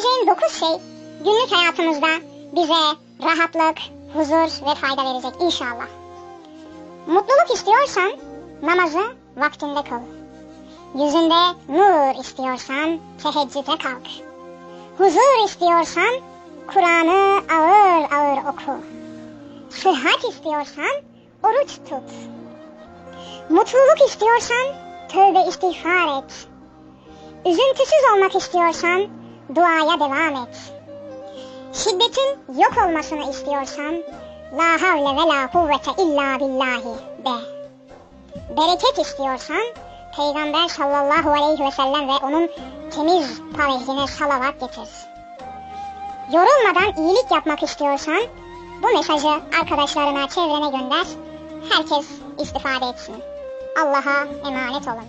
söyleyeceğim 9 şey günlük hayatımızda bize rahatlık, huzur ve fayda verecek inşallah. Mutluluk istiyorsan namazı vaktinde kıl. Yüzünde nur istiyorsan teheccüde kalk. Huzur istiyorsan Kur'an'ı ağır ağır oku. Sıhhat istiyorsan oruç tut. Mutluluk istiyorsan tövbe istiğfar et. Üzüntüsüz olmak istiyorsan duaya devam et. Şiddetin yok olmasını istiyorsan la havle ve la kuvvete illa billahi de. Bereket istiyorsan Peygamber sallallahu aleyhi ve sellem ve onun temiz parehine salavat getir. Yorulmadan iyilik yapmak istiyorsan bu mesajı arkadaşlarına, çevrene gönder. Herkes istifade etsin. Allah'a emanet olun.